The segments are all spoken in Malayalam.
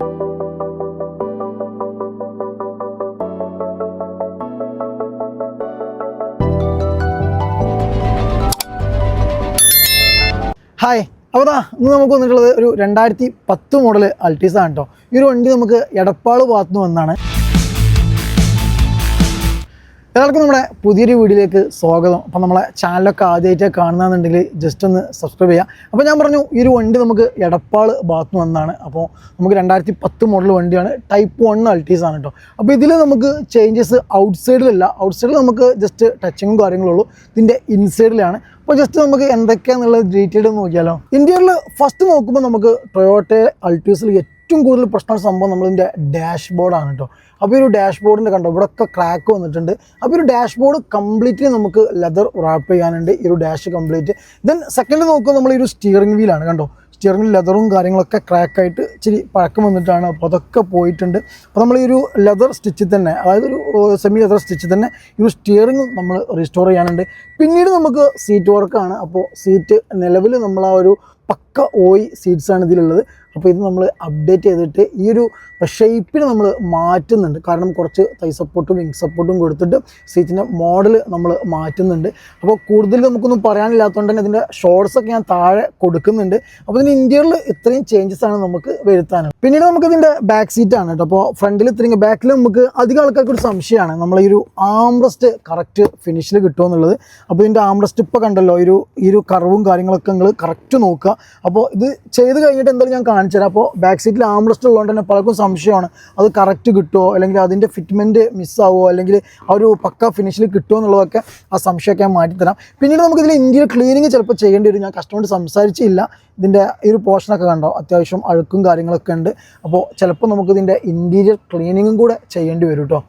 ഹായ്. അപ്പോൾ ദാ ഇന്ന് നമുക്ക് വന്നിട്ടുള്ളത് ഒരു രണ്ടായിരത്തി പത്ത് മോഡൽ അൾട്ടീസാണ് കേട്ടോ ഈ ഒരു വണ്ടി നമുക്ക് എടപ്പാൾ ഭാഗത്തുനിന്ന് വന്നാണ് എല്ലാവർക്കും നമ്മുടെ പുതിയൊരു വീഡിയോയിലേക്ക് സ്വാഗതം. അപ്പം നമ്മളെ ചാനലൊക്കെ ആദ്യമായിട്ട് കാണുന്നതെന്നുണ്ടെങ്കിൽ ജസ്റ്റ് ഒന്ന് സബ്സ്ക്രൈബ് ചെയ്യുക അപ്പോൾ ഞാൻ പറഞ്ഞു ഈ ഒരു വണ്ടി നമുക്ക് എടപ്പാൾ ഭാഗത്ത് വന്നതാണ്. അപ്പോൾ നമുക്ക് രണ്ടായിരത്തി പത്ത് മോഡൽ വണ്ടിയാണ് ടൈപ്പ് വൺ അൾട്ടീസ് ആണ് കേട്ടോ അപ്പോൾ ഇതിൽ നമുക്ക് ചേഞ്ചസ് ഔട്ട് സൈഡിലല്ല ഔട്ട് സൈഡിൽ നമുക്ക് ജസ്റ്റ് ടച്ചിങ്ങും കാര്യങ്ങളുള്ളൂ ഇതിന്റെ ഇൻസൈഡിലാണ് അപ്പോൾ ജസ്റ്റ് നമുക്ക് എന്തൊക്കെയാണെന്നുള്ളത് ഡീറ്റെയിൽ നോക്കിയാലോ. ഇന്ത്യയിൽ ഫസ്റ്റ് നോക്കുമ്പോൾ നമുക്ക് ടൊയോട്ട അൾട്ടീസിൽ കൂടുതൽ പ്രശ്നം സംഭവം നമ്മളിതിന്റെ ഡാഷ് ബോർഡാണ് കേട്ടോ അപ്പോൾ ഒരു ഡാഷ് ബോർഡിന്റെ കണ്ടോ ഇവിടെയൊക്കെ ക്രാക്ക് വന്നിട്ടുണ്ട്. അപ്പോൾ ഒരു ഡാഷ് ബോർഡ് കംപ്ലീറ്റ്ലി നമുക്ക് ലെതർ റാപ്പ് ചെയ്യാനുണ്ട്. ഈ ഒരു ഡാഷ് കംപ്ലീറ്റ് ദെൻ സെക്കൻഡ് നോക്കുമ്പോൾ നമ്മൾ ഈ ഒരു സ്റ്റിയറിംഗ് വീലാണ് കണ്ടോ. സ്റ്റിയറിംഗ് ലെതറും കാര്യങ്ങളൊക്കെ ക്രാക്കായിട്ട് ഇച്ചിരി പഴക്കം വന്നിട്ടാണ്. അപ്പോൾ അതൊക്കെ പോയിട്ടുണ്ട്. അപ്പോൾ നമ്മൾ ഈ ഒരു ലെതർ സ്റ്റിച്ചിൽ തന്നെ അതായത് ഒരു സെമി ലെതർ സ്റ്റിച്ചിൽ തന്നെ ഈ ഒരു സ്റ്റിയറിംഗ് നമ്മൾ റീസ്റ്റോർ ചെയ്യാനുണ്ട്. പിന്നീട് നമുക്ക് സീറ്റ് വർക്കാണ് അപ്പോൾ സീറ്റ് നിലവിൽ നമ്മൾ ആ ഒരു പക്ക ഓയി സീഡ്സാണ് ഇതിലുള്ളത്. അപ്പോൾ ഇത് നമ്മൾ അപ്ഡേറ്റ് ചെയ്തിട്ട് ഈ ഒരു ഷേപ്പിന് നമ്മൾ മാറ്റുന്നുണ്ട്. കാരണം കുറച്ച് തൈ സപ്പോർട്ടും വിങ് സപ്പോർട്ടും കൊടുത്തിട്ട് സീറ്റിന്റെ മോഡൽ നമ്മൾ മാറ്റുന്നുണ്ട്. അപ്പോൾ കൂടുതൽ നമുക്കൊന്നും പറയാനില്ലാത്തതുകൊണ്ട് തന്നെ ഇതിന്റെ ഷോർട്സ് ഒക്കെ ഞാൻ താഴെ കൊടുക്കുന്നുണ്ട്. അപ്പോൾ ഇതിന് ഇന്ത്യയിൽ ഇത്രയും ചേഞ്ചസ് ആണ് നമുക്ക് വരുത്താനുള്ളത്. പിന്നീട് നമുക്ക് ഇതിന്റെ ബാക്ക് സീറ്റാണ് കേട്ടോ. അപ്പോൾ ഫ്രണ്ടിൽ ഇത്രയും ബാക്കിൽ നമുക്ക് അധികം ആൾക്കാർക്ക് ഒരു സംശയമാണ്. നമ്മൾ ഈ ഒരു ആംറസ്റ്റ് കറക്റ്റ് ഫിനിഷിൽ കിട്ടുമെന്നുള്ളത് അപ്പോൾ ഇതിന്റെ ആംറസ്റ്റ് ഇപ്പോൾ കണ്ടല്ലോ ഒരു ഈ ഒരു കറവും കാര്യങ്ങളൊക്കെ നിങ്ങൾ കറക്റ്റ് നോക്കുക. അപ്പോൾ ഇത് ചെയ്ത് കഴിഞ്ഞിട്ട് എന്തായാലും ഞാൻ കാണിച്ചു തരാം. അപ്പോൾ ബാക്ക് സീറ്റിൽ ആംറസ്റ്റ് ഉള്ളതുകൊണ്ട് തന്നെ പലർക്കും സംശയമാണ്. അത് കറക്റ്റ് കിട്ടുമോ? അല്ലെങ്കിൽ അതിന്റെ ഫിറ്റ്മെന്റ് മിസ്സാവോ അല്ലെങ്കിൽ ആ ഒരു പക്ക ഫിനിഷിൽ കിട്ടുമോ എന്നുള്ളതൊക്കെ ആ സംശയമൊക്കെ ഞാൻ മാറ്റിത്തരാം പിന്നീട് നമുക്ക് ഇതിൽ ഇന്ത്യയിൽ ക്ലീനിങ് ചിലപ്പോൾ ചെയ്യേണ്ടി വരും. ഞാൻ കസ്റ്റമറോട് സംസാരിച്ചില്ല. ഇതിന്റെ ഈ ഒരു പോർഷനൊക്കെ കണ്ടോ? അത്യാവശ്യം അഴുക്കും കാര്യങ്ങളൊക്കെ ഉണ്ട്. അപ്പോൾ ചിലപ്പോൾ നമുക്കിതിന്റെ ഇന്റീരിയർ ക്ലീനിങ്ങും കൂടെ ചെയ്യേണ്ടി വരും കേട്ടോ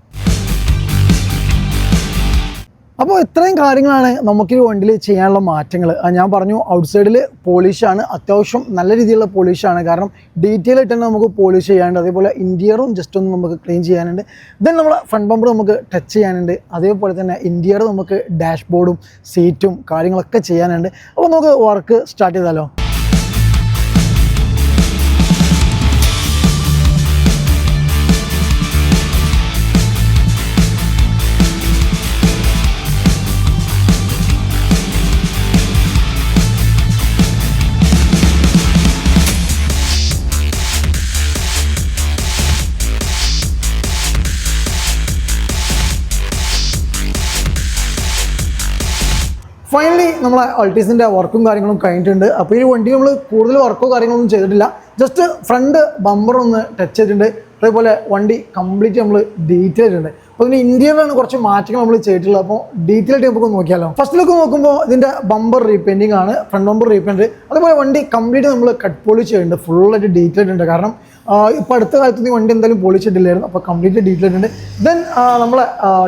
അപ്പോൾ ഇത്രയും കാര്യങ്ങളാണ് നമുക്ക് ഈ വണ്ടിയിൽ ചെയ്യാനുള്ള മാറ്റങ്ങൾ. ഞാൻ പറഞ്ഞു ഔട്ട്സൈഡിൽ പോളിഷാണ്. അത്യാവശ്യം നല്ല രീതിയിലുള്ള പോളിഷാണ്. കാരണം ഡീറ്റെയിൽ ആയിട്ട് തന്നെ നമുക്ക് പോളിഷ് ചെയ്യാനുണ്ട്. അതേപോലെ ഇന്റീരിയറും ജസ്റ്റ് ഒന്ന് നമുക്ക് ക്ലീൻ ചെയ്യാനുണ്ട്. ദെൻ നമ്മൾ ഫ്രണ്ട് ബമ്പർ നമുക്ക് ടച്ച് ചെയ്യാനുണ്ട്. അതേപോലെ തന്നെ ഇന്റീരിയർ നമുക്ക് ഡാഷ്ബോർഡും സീറ്റും കാര്യങ്ങളൊക്കെ ചെയ്യാനുണ്ട്. അപ്പോൾ നമുക്ക് വർക്ക് സ്റ്റാർട്ട് ചെയ്താലോ? ഫൈനലി നമ്മളെ അൾട്ടീസിന്റെ വർക്കും കാര്യങ്ങളും കഴിഞ്ഞിട്ടുണ്ട്. അപ്പോൾ ഈ വണ്ടി നമ്മൾ കൂടുതൽ വർക്കോ കാര്യങ്ങളൊന്നും ചെയ്തിട്ടില്ല. ജസ്റ്റ് ഫ്രണ്ട് ബമ്പർ ഒന്ന് ടച്ച് ചെയ്തിട്ടുണ്ട്. അതേപോലെ വണ്ടി കംപ്ലീറ്റ് നമ്മൾ ഡീറ്റെയിൽ ചെയ്തിട്ടുണ്ട്. അപ്പോൾ ഇതിന് ഇന്ത്യയിലാണ് കുറച്ച് മാറ്റങ്ങൾ നമ്മൾ ചെയ്തിട്ടുള്ളത്. അപ്പോൾ ഡീറ്റെയിൽ ആയിട്ട് നമുക്ക് നോക്കിയാലോ. ഫസ്റ്റ് ലുക്ക് നോക്കുമ്പോൾ ഇതിന്റെ ബമ്പർ റീപെയിന്റിംഗ് ആണ്. ഫ്രണ്ട് ബമ്പർ റീപെയിന്റ് അതേപോലെ വണ്ടി കംപ്ലീറ്റ് നമ്മൾ കട്ട് പോളി ചെയ്യുന്നുണ്ട് ഫുള്ളായിട്ട് ഡീറ്റെയിൽ ഉണ്ട് കാരണം ഇപ്പോൾ അടുത്ത കാലത്ത് ഈ വണ്ടി എന്തായാലും പൊളിച്ചിട്ടില്ലായിരുന്നു. അപ്പോൾ കംപ്ലീറ്റ് ഡീറ്റെയിൽ ഉണ്ട്. ദെൻ നമ്മളെ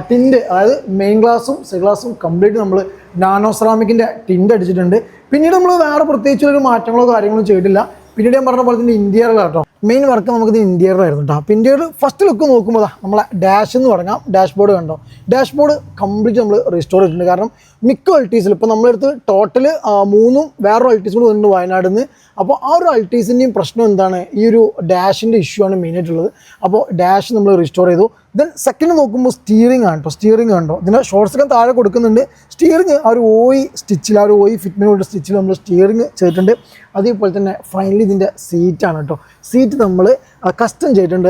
ടിന്റ് അതായത് മെയിൻ ഗ്ലാസും സൈഡ് ഗ്ലാസും കംപ്ലീറ്റ് നമ്മൾ നാനോ സെറാമിക്കിന്റെ ടിന്റ് അടിച്ചിട്ടുണ്ട്. പിന്നീട് നമ്മൾ വേറെ പ്രത്യേകിച്ച് ഒരു മാറ്റങ്ങളോ കാര്യങ്ങളോ ചെയ്തിട്ടില്ല. പിന്നീട് ഞാൻ പറഞ്ഞ പോലെ തന്നെ ഇന്ത്യയിലാട്ടോ മെയിൻ വർക്ക് നമുക്കിത് ഇന്ത്യയിലായിരുന്നു കേട്ടോ അപ്പോൾ ഇന്റീരിയർ ഫസ്റ്റ് ലുക്ക് നോക്കുമ്പോൾ നമ്മളെ ഡാഷ് എന്ന് തുടങ്ങാം ഡാഷ് ബോർഡ് കണ്ടോ? ഡാഷ് ബോർഡ് കംപ്ലീറ്റ് നമ്മൾ റീസ്റ്റോർ ചെയ്തിട്ടുണ്ട്. കാരണം മിക്ക അൾട്ടീസിൽ ഇപ്പോൾ നമ്മളെടുത്ത് ടോട്ടൽ മൂന്നും വേറൊരു അൾട്ടീസ് കൂടെ വന്നിട്ടുണ്ട് വയനാട് നിന്ന് അപ്പോൾ ആ ഒരു അൾട്ടീസിന്റെയും പ്രശ്നം എന്താണ്? ഈ ഒരു ഡാഷിന്റെ ഇഷ്യൂ ആണ് മെയിൻ ആയിട്ടുള്ളത്. അപ്പോൾ ഡാഷ് നമ്മൾ റീസ്റ്റോർ ചെയ്തു. ദെൻ സെക്കൻഡ് നോക്കുമ്പോൾ സ്റ്റിയറിംഗ് ആണ് കേട്ടോ സ്റ്റിയറിംഗ് കണ്ടോ? ഇതിന്റെ ഷോർട്ട്സൊക്കെ താഴെ കൊടുക്കുന്നുണ്ട്. സ്റ്റിയറിംഗ് ആ ഒരു ഓയി സ്റ്റിച്ചിൽ ആ ഒരു ഓയി ഫിറ്റ്മെന്റ് സ്റ്റിച്ചിൽ നമ്മൾ സ്റ്റിയറിംഗ് ചെയ്തിട്ടുണ്ട്. അതേപോലെ തന്നെ ഫൈനലി ഇതിന്റെ സീറ്റാണ് കേട്ടോ സീറ്റ് നമ്മൾ കസ്റ്റം ചെയ്തിട്ടുണ്ട്.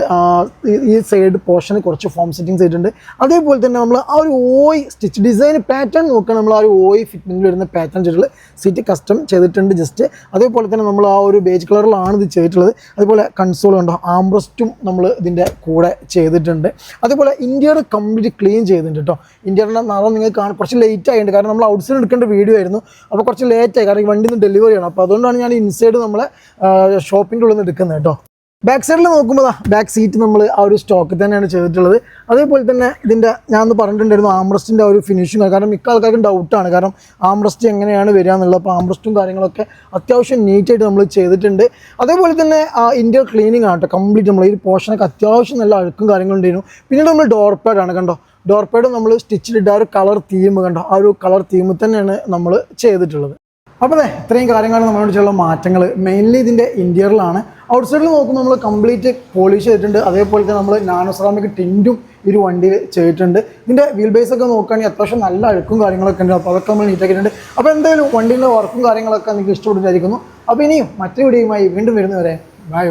ഈ- സൈഡ് പോർഷന് കുറച്ച് ഫോം സെറ്റിംഗ് ചെയ്തിട്ടുണ്ട്. അതേപോലെ തന്നെ നമ്മൾ ആ ഒരു ഓയി സ്റ്റിച്ച് ഡിസൈൻ പാറ്റേൺ നോക്കുകയാണ് നമ്മൾ ആ ഒരു ഓയി ഫിറ്റ്മെന്റിൽ വരുന്ന പാറ്റേൺ ചെയ്തിട്ടുള്ള സീറ്റ് കസ്റ്റം ചെയ്തിട്ടുണ്ട് ജസ്റ്റ് അതേപോലെ തന്നെ നമ്മൾ ആ ഒരു ബേജ് കളറിലാണ് ഇത് ചെയ്തിട്ടുള്ളത്. അതുപോലെ കൺസോൾ ഉണ്ടോ ആംബ്രസ്റ്റും നമ്മൾ ഇതിന്റെ കൂടെ ചെയ്തിട്ടുണ്ട്. അതുപോലെ ഇന്ത്യയുടെ കംപ്ലീറ്റ് ക്ലീൻ ചെയ്തിട്ടുണ്ട് കേട്ടോ ഇന്ത്യയുടെ നിറം നിങ്ങൾക്ക് കാണാൻ കുറച്ച് ലേറ്റ് ആയിട്ടുണ്ട്. കാരണം നമ്മൾ ഔട്ട്സൈഡ് എടുക്കേണ്ട വീഡിയോ ആയിരുന്നു. അപ്പോൾ കുറച്ച് ലേറ്റ് ആയി. കാരണം ഈ വണ്ടി നിന്ന് ഡെലിവറി ചെയ്യണം അപ്പോൾ അതുകൊണ്ടാണ് ഞാൻ ഇൻസൈഡ് നമ്മളെ ഷോപ്പിന്റെ ഉള്ളിൽ നിന്ന് എടുക്കുന്നത് കേട്ടോ ബാക്ക് സൈഡിൽ നോക്കുമ്പോൾ ബാക്ക് സീറ്റ് നമ്മൾ ആ ഒരു സ്റ്റോക്ക് തന്നെയാണ് ചെയ്തിട്ടുള്ളത്. അതേപോലെ തന്നെ ഇതിന്റെ ഞാൻ ഒന്ന് പറഞ്ഞിട്ടുണ്ടായിരുന്നു ആംബ്രസ്റ്റിന്റെ ഒരു ഫിനിഷിങ് കാരണം മിക്ക ആൾക്കാർക്കും ഡൗട്ടാണ് കാരണം ആംബ്രസ്റ്റ് എങ്ങനെയാണ് വരിക എന്നുള്ളത്. അപ്പോൾ ആംബ്രസ്റ്റും കാര്യങ്ങളൊക്കെ അത്യാവശ്യം നീറ്റായിട്ട് നമ്മൾ ചെയ്തിട്ടുണ്ട്. അതേപോലെ തന്നെ ആ ഇന്റർ ക്ലീനിങ് ആണ് കേട്ടോ. കംപ്ലീറ്റ് നമ്മൾ ഈ പോർഷനൊക്കെ അത്യാവശ്യം നല്ല അഴുക്കും കാര്യങ്ങളുണ്ടായിരുന്നു പിന്നീട് നമ്മൾ ഡോർ പാഡാണ് കണ്ടോ. ഡോർ പാഡ് നമ്മൾ സ്റ്റിച്ചിലിട്ട് ആ ഒരു കളർ തീം കണ്ടോ. ആ ഒരു കളർ തീം തന്നെയാണ് നമ്മൾ ചെയ്തിട്ടുള്ളത്. അപ്പോൾ അതെ ഇത്രയും കാര്യങ്ങളാണ് നമ്മളോട് ചില മാറ്റങ്ങൾ മെയിൻലി ഇതിന്റെ ഇന്റീരിയറിലാണ് ഔട്ട് സൈഡിൽ നോക്കുമ്പോൾ നമ്മൾ കംപ്ലീറ്റ് പോളിഷ് ചെയ്തിട്ടുണ്ട്. അതേപോലെ തന്നെ നമ്മൾ നാനോസറാമിക് ടിന്റും ഈ ഒരു വണ്ടിയിൽ ചെയ്തിട്ടുണ്ട്. ഇതിന്റെ വീൽ ബേസ് ഒക്കെ നോക്കുകയാണെങ്കിൽ അത്യാവശ്യം നല്ല അഴുക്കും കാര്യങ്ങളൊക്കെ ഉണ്ട്. അപ്പോൾ അതൊക്കെ നമ്മൾ നീറ്റാക്കിയിട്ടുണ്ട് അപ്പോൾ എന്തായാലും വണ്ടിയിലെ വർക്കും കാര്യങ്ങളൊക്കെ നിങ്ങൾക്ക് ഇഷ്ടപ്പെട്ടിട്ടായിരിക്കുന്നു. അപ്പോൾ ഇനിയും മറ്റു വീഡിയോയുമായി വീണ്ടും വരുന്നവരെ ബൈ